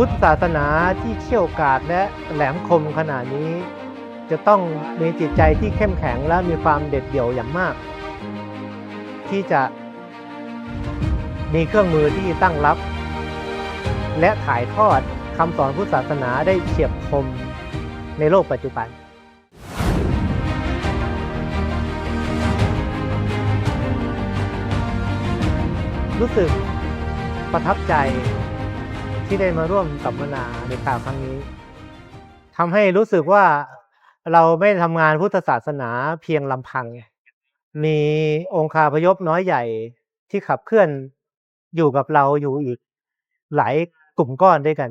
พุทธศาสนาที่เชี่ยวกาจและแหลมคมขนาดนี้ จะต้องมีจิตใจที่เข้มแข็งและมีความเด็ดเดี่ยวอย่างมาก ที่จะมีเครื่องมือที่ตั้งรับ และถ่ายทอดคำสอนพุทธศาสนาได้เฉียบคมในโลกปัจจุบันรู้สึกประทับใจ ที่ได้มาร่วมสัมมนาในคราวครั้งนี้ทำให้รู้สึกว่าเราไม่ทำงานพุทธศาสนาเพียงลำพัง มีองค์คาพยพน้อยใหญ่ที่ขับเคลื่อนอยู่กับเราอยู่อีกหลายกลุ่มก้อนด้วยกัน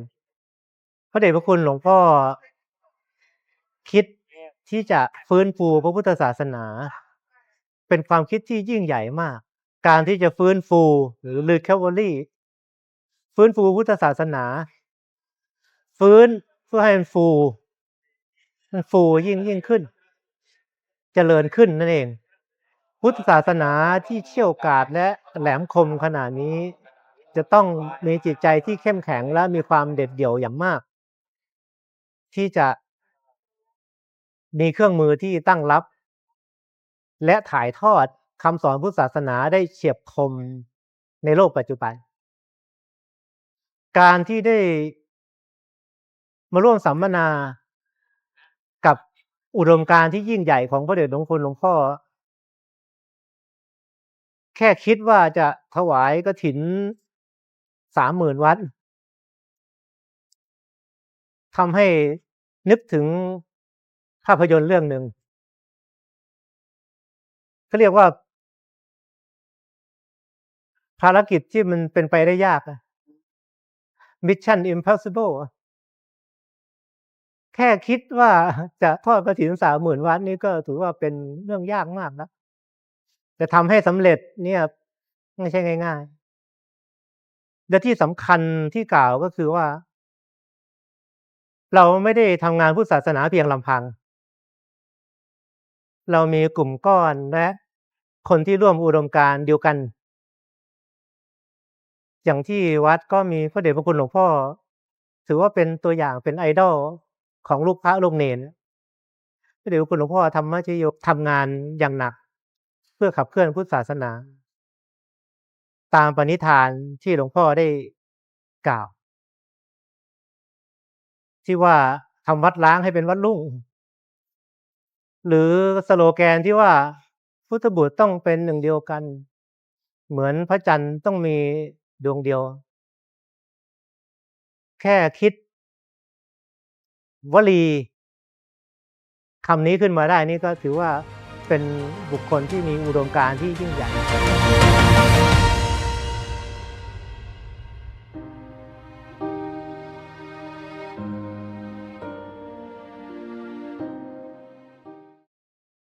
พระเดชพระคุณหลวงพ่อคิดที่จะฟื้นฟูพระพุทธศาสนา เป็นความคิดที่ยิ่งใหญ่มาก การที่จะฟื้นฟูหรือรีคา v วอรี่ ฟื้นฟูพุทธศาสนา ฟื้นเพื่อให้มันฟู มันฟูยิ่งยิ่งขึ้นเจริญขึ้นนั่นเอง พุทธศาสนาที่เชี่ยวกาจและแหลมคมขนาดนี้ จะต้องมีจิตใจที่เข้มแข็งและมีความเด็ดเดี่ยวอย่างมาก ที่จะมีเครื่องมือที่ตั้งรับ และถ่ายทอดคำสอนพุทธศาสนาได้เฉียบคมในโลกปัจจุบัน การที่ได้มาร่วมสัมมนากับอุดมการที่ยิ่งใหญ่ของพระเดชหลวงคุณหลวงพ่อ แค่คิดว่าจะถวายกถินสามหมื่นวัดทำให้นึกถึงภาพยนตร์เรื่องหนึ่งเขาเรียกว่า ภารกิจที่มันเป็นไปได้ยากอะ Mission Impossible อะแค่คิดว่าจะทอดกระถินสามหมื่นวัดนี่ก็ถือว่าเป็นเรื่องยากมากนะจะทำให้สำเร็จเนี่ยไม่ใช่ง่าย ๆ และที่สำคัญที่กล่าวก็คือว่า เราไม่ได้ทำงานพุทธศาสนาเพียงลำพัง เรามีกลุ่มก้อนและคนที่ร่วมอุดมการเดียวกัน อย่างที่วัดก็มีพระเดชพระคุณหลวงพ่อ ถือว่าเป็นตัวอย่างเป็นไอดอลของลูกพระลูกเนนพระเดชพระคุณหลวงพ่อธรรมชโยทำงานอย่างหนัก เพื่อขับเคลื่อนพุทธศาสนา ตามปณิธานที่หลวงพ่อได้กล่าว ที่ว่าทำวัดล้างให้เป็นวัดรุ่ง หรือสโลแกนที่ว่าพุทธบุตรต้องเป็นหนึ่งเดียวกัน เหมือนพระจันทร์ต้องมี ดวงเดียว แค่คิด วลีคำนี้ขึ้นมาได้นี่ก็ถือว่าเป็นบุคคลที่มีอุดมการณ์ที่ยิ่งใหญ่